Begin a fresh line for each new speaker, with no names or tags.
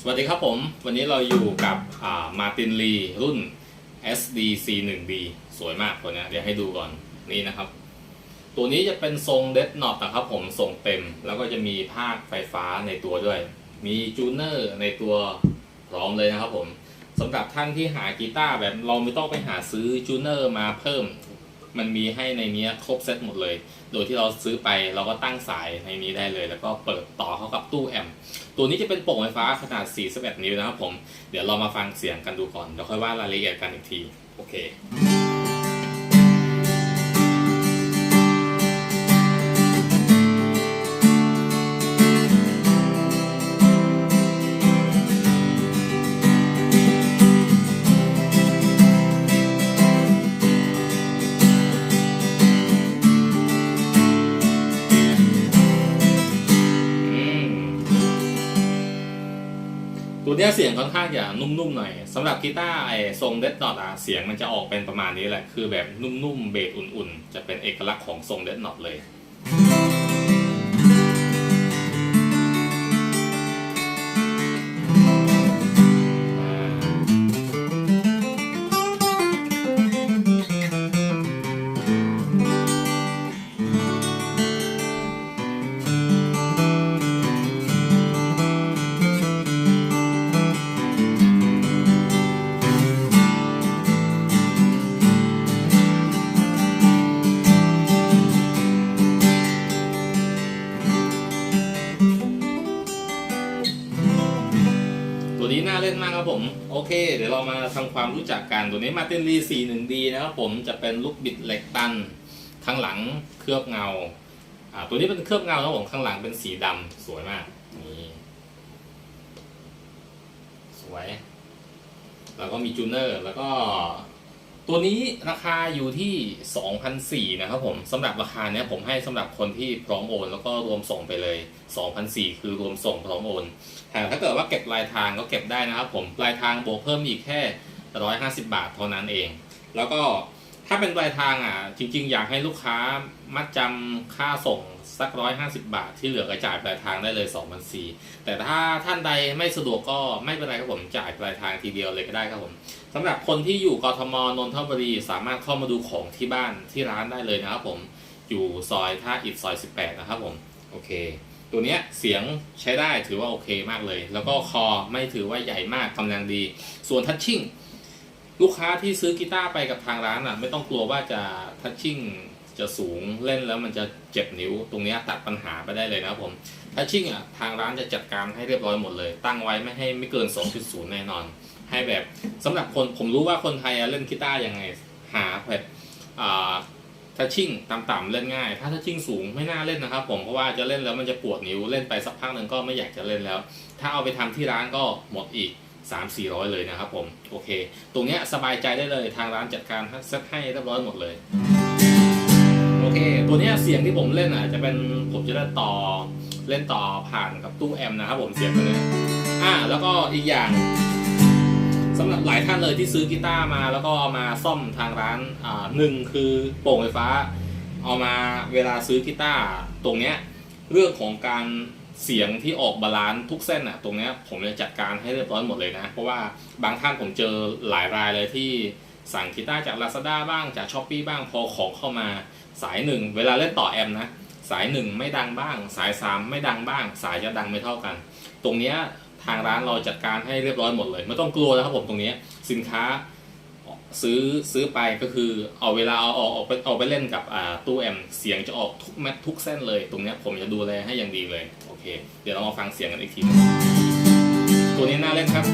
สวัสดีครับผม วันนี้เราอยู่กับมาตินลีรุ่น SD C1D สวยมากตัวนี้เดี๋ยวให้ดูก่อนนี่นะครับ ตัวนี้จะเป็นทรงเด d น็อตนะครับผมทรงเต็ม แล้วก็จะมีภาคไฟฟ้าในตัวด้วย มีจูเนอร์ในตัวพร้อมเลยนะครับผมสำหรับท่านที่หากีตาร์แบบเราไม่ต้องไปหาซื้อจูเนอร์มาเพิ่ม มันมีให้ในนี้ครบเซตหมดเลย โดยที่เราซื้อไปเราก็ตั้งสายในนี้ได้เลย แล้วก็เปิดต่อเข้ากับตู้แอมตัวนี้จะเป็นโป่งไฟฟ้าขนาด 41 นิ้วนะครับผม เดี๋ยวเรามาฟังเสียงกันดูก่อนเดี๋ยวค่อยว่ารายละเอียดกันอีกที โอเค ตัวเนี้ยเสียงค่อนข้างจะนุ่มๆหน่อยสำหรับกีตาร์ไอ้ทรงเดดนอตอะเสียงมันจะออกเป็นประมาณนี้แหละ คือแบบนุ่มๆเบสอุ่นๆ จะเป็นเอกลักษณ์ของทรงเดดนอตเลย ตัวนี้น่าเล่นมากครับผม โอเค เดี๋ยวเรามาทำความรู้จักกัน ตัวนี้มาเตนรี 41D นะครับผมจะเป็นลูกบิดเหล็กตัน ข้างหลังเคลือบเงาอ่าตัวนี้เป็นเคลือบเงาครับผมข้างหลังเป็นสีดำสวยมากนี่สวย แล้วก็มีจูเนอร์แล้วก็ ตัวนี้ราคาอยู่ที่ 2,004นะครับผมสำหรับราคาเนี้ยผมให้สำหรับคนที่พร้อมโอน แล้วก็รวมส่งไปเลย 2,004คือรวมส่งพร้อมโอนแต่ถ้าเกิดว่าเก็บปลายทางก็เก็บได้นะครับผมปลายทางบวกเพิ่มอีกแค่ 150 บาทเท่านั้นเอง แล้วก็ ถ้าเป็นปลายทางอะ จริง ๆ อยากให้ลูกค้ามัดจำค่าส่งสัก150บาทที่เหลือก็จ่ายปลายทางได้เลย2,004แต่ถ้าท่านใดไม่สะดวกก็ไม่เป็นไรครับผมจ่ายปลายทางทีเดียวเลยก็ได้ครับผมสำหรับคนที่อยู่กทมนนทบุรีสามารถเข้ามาดูของที่บ้านที่ร้านได้เลยนะครับผมอยู่ซอยท่าอิฐซอย18นะครับผมโอเค ตัวเนี้ยเสียงใช้ได้ถือว่าโอเคมากเลย แล้วก็คอไม่ถือว่าใหญ่มากกำลังดี ส่วนทัชชิ่ง ลูกค้าที่ซื้อกีตาร์ไปกับทางร้านอะ ไม่ต้องกลัวว่าจะทัชชิ่งจะสูงเล่นแล้วมันจะเจ็บนิ้ว ตรงนี้ตัดปัญหาไปได้เลยนะผมทัชชิ่งอะทางร้านจะจัดการให้เรียบร้อยหมดเลย ตั้งไว้ไม่ให้ไม่เกิน 2.0 แน่นอน ให้แบบสำหรับคนผมรู้ว่าคนไทยเล่นกีตาร์ยังไงหาแบบทัชชิ่งต่ำๆเล่นง่าย ถ้าทัชชิ่งสูงไม่น่าเล่นนะครับ ผมเพราะว่าจะเล่นแล้วมันจะปวดนิ้วเล่นไปสักพักหนึ่งก็ไม่อยากจะเล่นแล้ว ถ้าเอาไปทำที่ร้านก็หมดอีก 3 4 0 0 เลยนะครับผมโอเค ตรงเนี้ยสบายใจได้เลยทางร้านจัดการเซตให้เรียบร้อยหมดเลยโอเคตัวเนี้ยเสียงที่ผมเล่นอะจะเป็นผมจะได้ต่อเล่นต่อผ่านกับตู้แอมป์นะครับผมเสียงตัวเนี้ยอ่าแล้วก็อีกอย่างสำหรับหลายท่านเลยที่ซื้อกีตาร์มาแล้วก็เอามาซ่อมทางร้านอ่าหนึ่งคือโป่งไฟฟ้า เอามาเวลาซื้อกีตาร์ตรงเนี้ยเรื่องของการ เสียงที่ออกบาลานซ์ทุกเส้นอะตรงเนี้ยผมจะจัดการให้เรียบร้อยหมดเลยนะ เพราะว่าบางท่านผมเจอหลายรายเลยที่สั่งกีตาร์จาก Lazada บ้างจาก s h อ p e e บ้างพอของเข้ามาสายหนึ่งเวลาเล่นต่อแอมป์นะสายหนึ่งไม่ดังบ้าง สายสามไม่ดังบ้าง สายจะดังไม่เท่ากัน ตรงเนี้ยทางร้านเราจัดการให้เรียบร้อยหมดเลย ไม่ต้องกลัวนะครับผมตรงนี้สินค้า ซื้อซื้อไปก็คือเอาเวลาเอาออกออกไปเอาไปเล่นกับอ่าตู้แอมเสียงจะออกทุกแมททุกเส้นเลย ตรงเนี้ยผมจะดูแลให้อย่างดีเลย โอเค เดี๋ยวเรามาฟังเสียงกันอีกที ตัวนี้น่าเล่นครับ